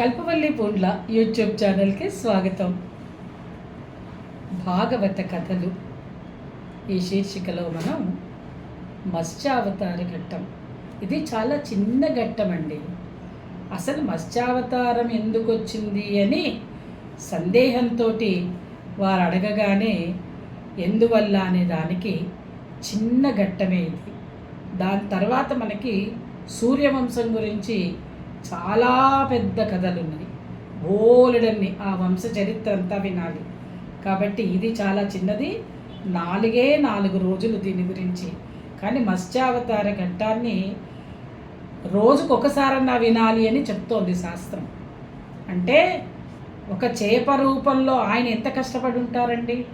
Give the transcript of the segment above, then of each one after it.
కల్పవల్లి Poondla YouTube ఛానల్కి స్వాగతం. భాగవత కథలు. ఈ శీర్షికలో మనం మత్స్యావతార ఘట్టం ఇది చాలా చిన్న ఘట్టం అండి అసలు మత్స్యావతారం ఎందుకు వచ్చింది అని సందేహంతో వారు అడగగానే ఎందువల్ల అనే దానికి చిన్న ఘట్టమే ఇది. దాని తర్వాత మనకి సూర్యవంశం గురించి చాలా పెద్ద కథలు ఉన్నాయి బోలెడన్ని ఆ వంశ చరిత్ర అంతా వినాలి. కాబట్టి ఇది చాలా చిన్నది. నాలుగే నాలుగు రోజులు దీని గురించి. కానీ మత్స్యావతార ఘట్టాన్ని రోజుకు ఒకసారన్నా వినాలి అని చెప్తోంది శాస్త్రం. అంటే ఒక చేప రూపంలో ఆయన ఎంత కష్టపడి ఉంటారండి?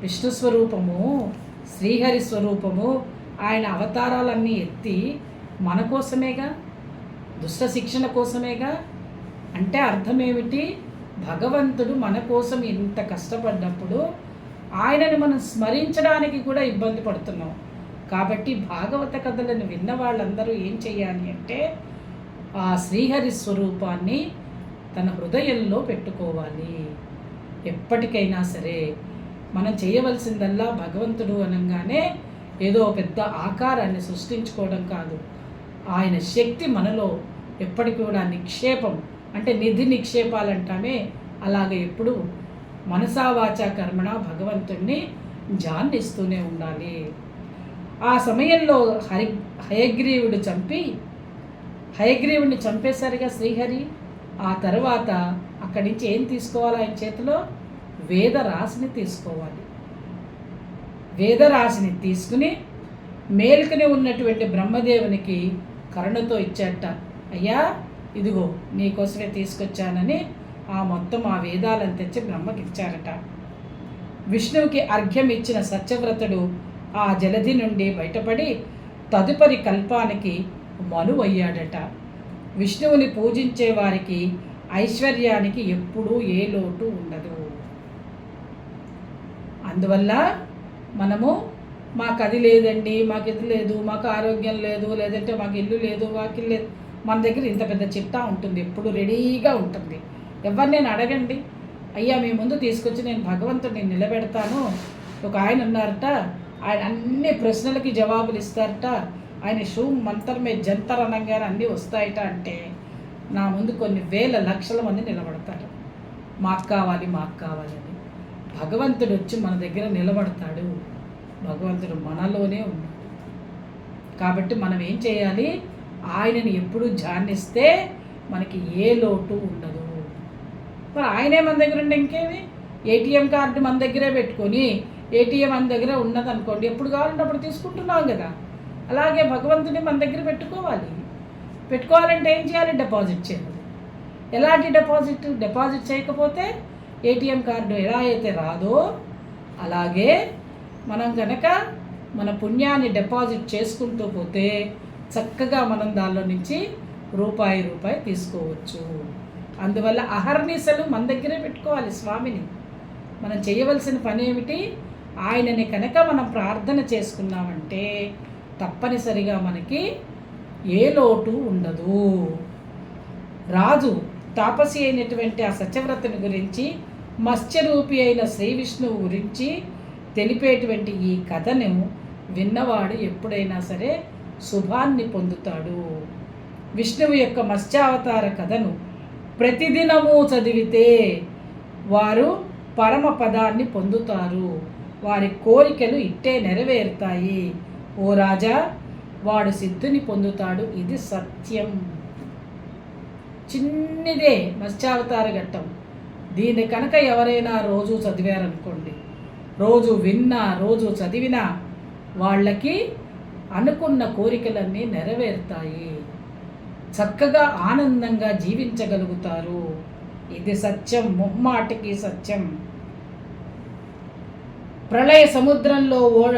విష్ణు స్వరూపము శ్రీహరి స్వరూపము ఆయన అవతారాలన్నీ ఎత్తి మన కోసమేగా? దుష్ట శిక్షణ కోసమేగా? అంటే అర్థం ఏమిటి భగవంతుడు మన కోసం ఇంత కష్టపడ్డప్పుడు ఆయనను మనం స్మరించడానికి కూడా ఇబ్బంది పడుతున్నాం. కాబట్టి భాగవత కథలను విన్న వాళ్ళందరూ ఏం చేయాలి అంటే ఆ శ్రీహరి స్వరూపాన్ని తన హృదయంలో పెట్టుకోవాలి. ఎప్పటికైనా సరే మనం చేయవలసిందల్లా భగవంతుడు అనగానే ఏదో పెద్ద ఆకారాన్ని సృష్టించుకోవడం కాదు. ఆయన శక్తి మనలో ఎప్పటికీ కూడా నిక్షేపం అంటే నిధి నిక్షేపాలంటామే. అలాగే ఎప్పుడు మనసావాచ కర్మణ భగవంతుణ్ణి జాన్నిస్తూనే ఉండాలి. ఆ సమయంలో హరి హయగ్రీవుడు చంపి హయగ్రీవుడిని చంపేసరిగా శ్రీహరి. ఆ తర్వాత అక్కడి నుంచి ఏం తీసుకోవాలి ఆయన చేతిలో? వేదరాశిని తీసుకోవాలి. వేదరాశిని తీసుకుని మేలుకుని ఉన్నటువంటి బ్రహ్మదేవునికి కరుణతో ఇచ్చాట అయ్యా ఇదిగో నీకోసమే తీసుకొచ్చానని ఆ మొత్తం ఆ వేదాలను తెచ్చి బ్రహ్మకి ఇచ్చారట. విష్ణువుకి అర్ఘ్యం ఇచ్చిన సత్యవ్రతుడు ఆ జలధి నుండి బయటపడి తదుపరి కల్పానికి మనువయ్యాడట. విష్ణువుని పూజించే వారికి ఐశ్వర్యానికి ఎప్పుడూ ఏ లోటు ఉండదు. అందువల్ల మనము మాకు అది లేదండి మాకు ఇది లేదు మాకు ఆరోగ్యం లేదు లేదంటే మాకు ఇల్లు లేదు వాకిల్ లేదు. మన దగ్గర ఇంత పెద్ద చిట్టా ఉంటుంది ఎప్పుడు రెడీగా ఉంటుంది. ఎవరు నేను అడగండి. అయ్యా మీ ముందు తీసుకొచ్చి నేను భగవంతుడిని నిలబెడతాను. ఒక ఆయన ఉన్నారట ఆయన అన్ని ప్రశ్నలకి జవాబులు ఇస్తారట. ఆయన షూ మంత్రమే జంతర్ అనగానే అన్నీ వస్తాయట అంటే నా ముందు కొన్ని వేల లక్షల మంది నిలబడతారు. మాకు కావాలి మాకు కావాలని భగవంతుడు వచ్చి మన దగ్గర నిలబడతాడు. భగవంతుడు మనలోనే ఉన్నాడు. కాబట్టి మనం ఏం చేయాలి? ఆయనని ఎప్పుడు ధ్యానిస్తే మనకి ఏ లోటు ఉండదు. మరి ఆయనే మన దగ్గర ఉండే ఇంకేమి? ఏటీఎం కార్డు మన దగ్గరే పెట్టుకొని ఏటీఎం మన దగ్గర ఉన్నదనుకోండి ఎప్పుడు కావాలంటే అప్పుడు తీసుకుంటున్నాం కదా. అలాగే భగవంతుని మన దగ్గర పెట్టుకోవాలి. పెట్టుకోవాలంటే ఏం చేయాలి? డిపాజిట్ చేయాలి. ఎలాంటి డిపాజిట్? డిపాజిట్ చేయకపోతే ఏటీఎం కార్డు ఎలా అయితే రాదో అలాగే మనం కనుక మన పుణ్యాన్ని డిపాజిట్ చేసుకుంటూ పోతే చక్కగా మనం దానిలో నుంచి రూపాయి రూపాయి తీసుకోవచ్చు. అందువల్ల అహర్నిశలు మన దగ్గరే పెట్టుకోవాలి స్వామిని. మనం చేయవలసిన పని ఏమిటి? ఆయనని కనుక మనం ప్రార్థన చేసుకున్నామంటే తప్పనిసరిగా మనకి ఏ లోటు ఉండదు. రాజు తాపసి అయినటువంటి ఆ సత్యవ్రతని గురించి మత్స్యరూపి అయిన శ్రీ విష్ణువు గురించి తెలిపేటువంటి ఈ కథను విన్నవాడు ఎప్పుడైనా సరే శుభాన్ని పొందుతాడు. విష్ణువు యొక్క మత్స్యావతార కథను ప్రతిదినము చదివితే వారు పరమ పదాన్ని పొందుతారు. వారి కోరికలు ఇట్టే నెరవేరుతాయి. ఓ రాజా వాడు సిద్ధుని పొందుతాడు. ఇది సత్యం. చిన్నదే మత్స్యావతార ఘట్టం. దీన్ని కనుక ఎవరైనా రోజు చదివారనుకోండి రోజు విన్నా రోజు చదివినా వాళ్ళకి అనుకున్న కోరికలన్నీ నెరవేరుతాయి. చక్కగా ఆనందంగా జీవించగలుగుతారు. ఇది సత్యం ముమ్మాటికి సత్యం. ప్రళయ సముద్రంలో ఓడ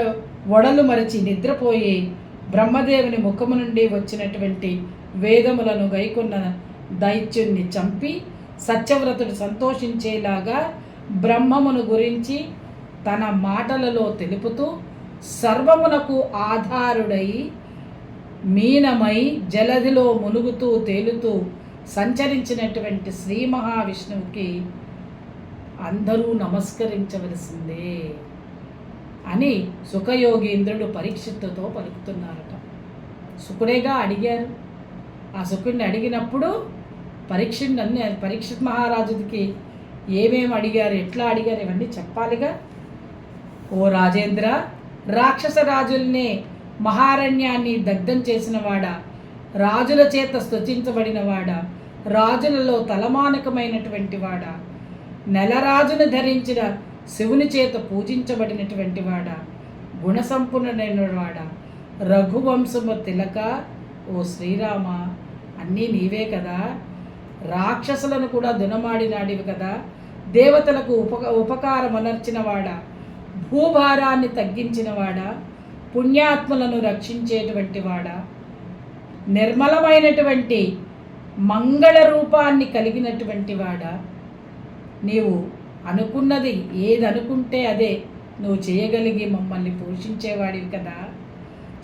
ఒడలు మరచి నిద్రపోయి బ్రహ్మదేవుని ముఖము నుండి వచ్చినటువంటి వేదములను గైకున్న దైత్యుణ్ణి చంపి సత్యవ్రతుడు సంతోషించేలాగా బ్రహ్మమును గురించి తన మాటలలో తెలుపుతూ సర్వమునకు ఆధారుడై మీనమై జలధిలో మునుగుతూ తేలుతూ సంచరించినటువంటి శ్రీ మహావిష్ణువుకి అందరూ నమస్కరించవలసిందే అని సుఖయోగీంద్రుడు పరీక్షిత్తుతో పలుకుతున్నారట. సుకుడేగా అడిగారు. ఆ సుకుడిని అడిగినప్పుడు పరీక్ష అన్ని పరీక్షిత్ మహారాజుకి ఏమేమి అడిగారు ఎట్లా అడిగారు ఇవన్నీ చెప్పాలిగా. ఓ రాజేంద్ర రాక్షస రాజుల్ని మహారణ్యాన్ని దగ్ధం చేసినవాడా రాజుల చేత స్తుతించబడినవాడా రాజులలో తలమానకమైనటువంటి వాడ నెలరాజును ధరించిన శివుని చేత పూజించబడినటువంటి వాడ గుణసంపన్నుడైన వాడ రఘువంశము తిలక ఓ శ్రీరామ అన్నీ నీవే కదా? రాక్షసులను కూడా దునమాడినాడివి కదా? దేవతలకు ఉపక ఉపకారమనర్చినవాడా భూభారాన్ని తగ్గించినవాడా? పుణ్యాత్ములను రక్షించేటువంటి వాడా? నిర్మలమైనటువంటి మంగళ రూపాన్ని కలిగినటువంటి వాడా? నీవు అనుకున్నది ఏది అనుకుంటే అదే. నువ్వు చేయగలిగి మమ్మల్ని పోషించేవాడివి కదా.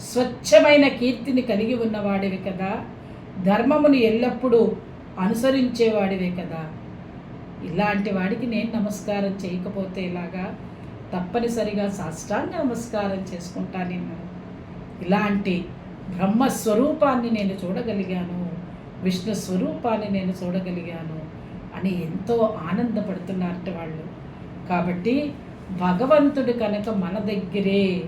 స్వచ్ఛమైన కీర్తిని కలిగి ఉన్నవాడివి కదా. ధర్మమును ఎల్లప్పుడూ అనుసరించేవాడివే కదా. ఇలాంటి వాడికి నేను నమస్కారం చేయకపోతే ఇలాగా తప్పనిసరిగా సాష్టాంగ నమస్కారం చేసుకుంటా ఇలాంటి బ్రహ్మస్వరూపాన్ని నేను చూడగలిగాను విష్ణు స్వరూపాన్ని నేను చూడగలిగాను అని ఎంతో ఆనందపడుతున్నారట వాళ్ళు. కాబట్టి భగవంతుడు కనుక మన దగ్గరే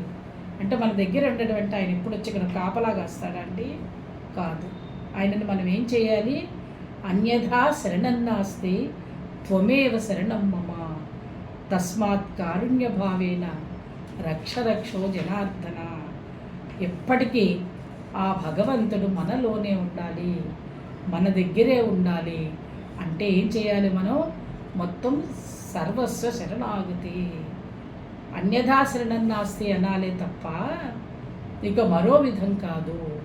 అంటే మన దగ్గర ఉండడం అంటే ఆయన ఎప్పుడు వచ్చి ఇక్కడ కాపలా కాస్తాడండి కాదు. ఆయనను మనం ఏం చేయాలి? అన్యథా శరణన్నాస్తి త్వమేవ శరణం మమ. తస్మాత్ కారుణ్య భావేన రక్ష జనార్దన. ఎప్పటికీ ఆ భగవంతుడు మనలోనే ఉండాలి మన దగ్గరే ఉండాలి. అంటే ఏం చేయాలి మనం? మొత్తం సర్వస్వ శరణాగతి. అన్యథా శరణం నాస్తి అనాలే తప్ప ఇక మరో విధం కాదు.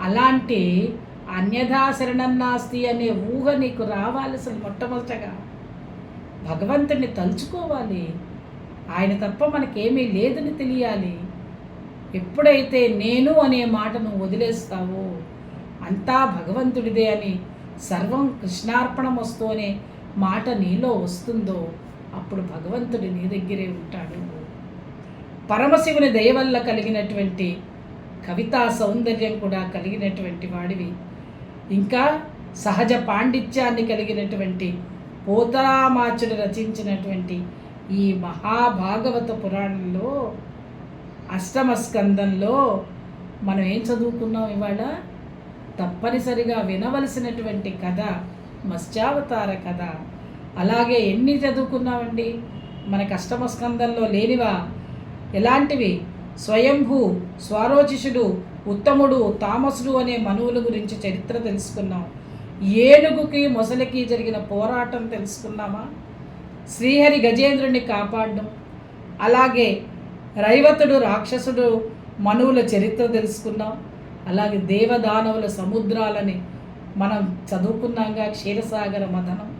అలాంటి అన్యథా శరణం నాస్తి అనే ఊహ నీకు రావాలి అసలు మొట్టమొదటగా భగవంతుడిని తలుచుకోవాలి. ఆయన తప్ప మనకేమీ లేదని తెలియాలి. ఎప్పుడైతే నేను అనే మాటను వదిలేస్తావో అంతా భగవంతుడిదే అని సర్వం కృష్ణార్పణం వస్తూ అనే మాట నీలో వస్తుందో అప్పుడు భగవంతుడు నీ దగ్గరే ఉంటాడు. పరమశివుని దయ వల్ల కలిగినటువంటి కవితా సౌందర్యం కూడా కలిగినటువంటి వాడివి. ఇంకా సహజ పాండిత్యాన్ని కలిగినటువంటి పోతరామాచుడు రచించినటువంటి ఈ మహాభాగవత పురాణంలో అష్టమ స్కందంలో మనం ఏం చదువుకున్నాం ఇవాళ? తప్పనిసరిగా వినవలసినటువంటి కథ మత్స్యావతార కథ. అలాగే ఎన్ని చదువుకున్నామండి? మనకు అష్టమ స్కందంలో లేనివా? ఎలాంటివి? స్వయంభూ స్వారోచిషుడు ఉత్తముడు తామసుడు అనే మనువుల గురించి చరిత్ర తెలుసుకున్నాం. ఏనుగుకి మొసలికి జరిగిన పోరాటం తెలుసుకున్నామా? శ్రీహరి గజేంద్రుని కాపాడడం. అలాగే రైవతుడు రాక్షసుడు మనువుల చరిత్ర తెలుసుకున్నాం. అలాగే దేవదానవుల సముద్రాలని మనం చదువుకున్నాగా క్షీరసాగర మదనం.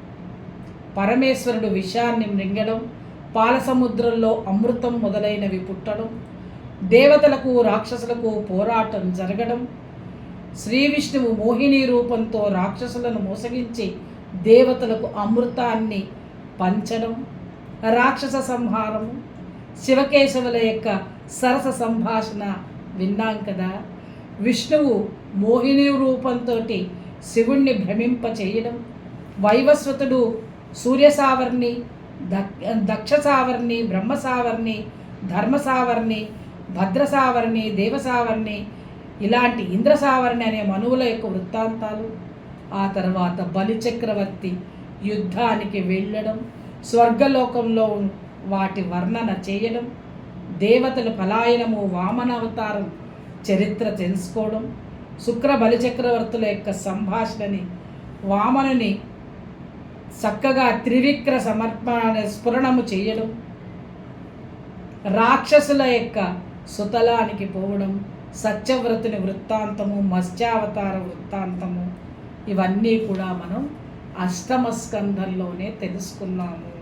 పరమేశ్వరుడు విషాన్ని మృంగడం పాల సముద్రంలో అమృతం మొదలైనవి పుట్టడం దేవతలకు రాక్షసులకు పోరాటం జరగడం శ్రీ విష్ణువు మోహిని రూపంతో రాక్షసులను మోసగించి దేవతలకు అమృతాన్ని పంచడం రాక్షస సంహారము శివకేశవుల యొక్క సరస సంభాషణ విన్నాం కదా. విష్ణువు మోహిని రూపంతో శివుణ్ణి భ్రమింప చేయడం వైవస్వతుడు సూర్యసావర్ణి దక్ష సావర్ణి బ్రహ్మసావర్ణి ధర్మసావర్ణి భద్రసావర్ణి దేవసావర్ణి ఇలాంటి ఇంద్రసావరణి అనే మనువుల యొక్క వృత్తాంతాలు ఆ తర్వాత బలిచక్రవర్తి యుద్ధానికి వెళ్ళడం స్వర్గలోకంలో వాటి వర్ణన చేయడం దేవతలు పలాయనము వామన అవతారం చరిత్ర తెలుసుకోవడం శుక్ర బలిచక్రవర్తుల యొక్క సంభాషణని వామనుని చక్కగా త్రివిక్ర సమర్పణ స్ఫురణము చేయడం రాక్షసుల యొక్క సుతలానికి పోవడం సత్యవ్రతుని వృత్తాంతము మత్స్యావతార వృత్తాంతము ఇవన్నీ కూడా మనం అష్టమ స్కంధంలోనే తెలుసుకున్నాము.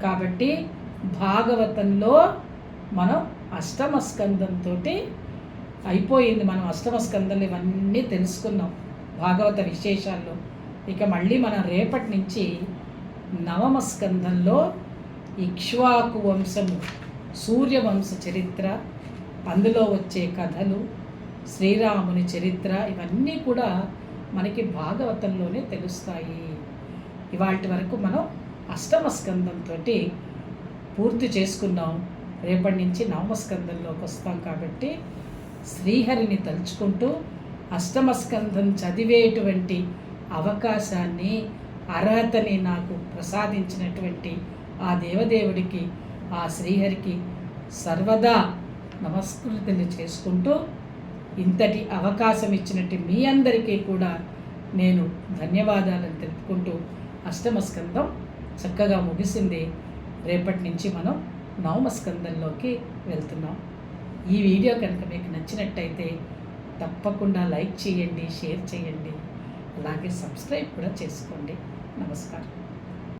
కాబట్టి భాగవతంలో మనం అష్టమ స్కంధంతో అయిపోయింది. మనం అష్టమ స్కంధంలో ఇవన్నీ తెలుసుకున్నాం భాగవత విశేషాల్లో. ఇక మళ్ళీ మనం రేపటి నుంచి నవమ స్కంధంలో ఇక్ష్వాకు వంశము సూర్యవంశ చరిత్ర అందులో వచ్చే కథలు శ్రీరాముని చరిత్ర ఇవన్నీ కూడా మనకి భాగవతంలోనే తెలుస్తాయి. ఇవాటి వరకు మనం అష్టమ స్కందంతో పూర్తి చేసుకున్నాం. రేపటి నుంచి నవమస్కందంలోకి వస్తాం కాబట్టి శ్రీహరిని తలుచుకుంటూ అష్టమ స్కందం చదివేటువంటి అవకాశాన్ని అర్హతని నాకు ప్రసాదించినటువంటి ఆ దేవదేవుడికి ఆ శ్రీహరికి సర్వదా నమస్కృతిని చేసుకుంటూ ఇంతటి అవకాశం ఇచ్చినట్టు మీ అందరికీ కూడా నేను ధన్యవాదాలను తెలుపుకుంటూ అష్టమ స్కందం చక్కగా ముగిసింది. రేపటి నుంచి మనం నవమ స్కందంలోకి వెళ్తున్నాం. ఈ వీడియో కనుక మీకు నచ్చినట్టయితే తప్పకుండా లైక్ చేయండి షేర్ చేయండి. అలాగే సబ్స్క్రైబ్ కూడా చేసుకోండి. నమస్కారం.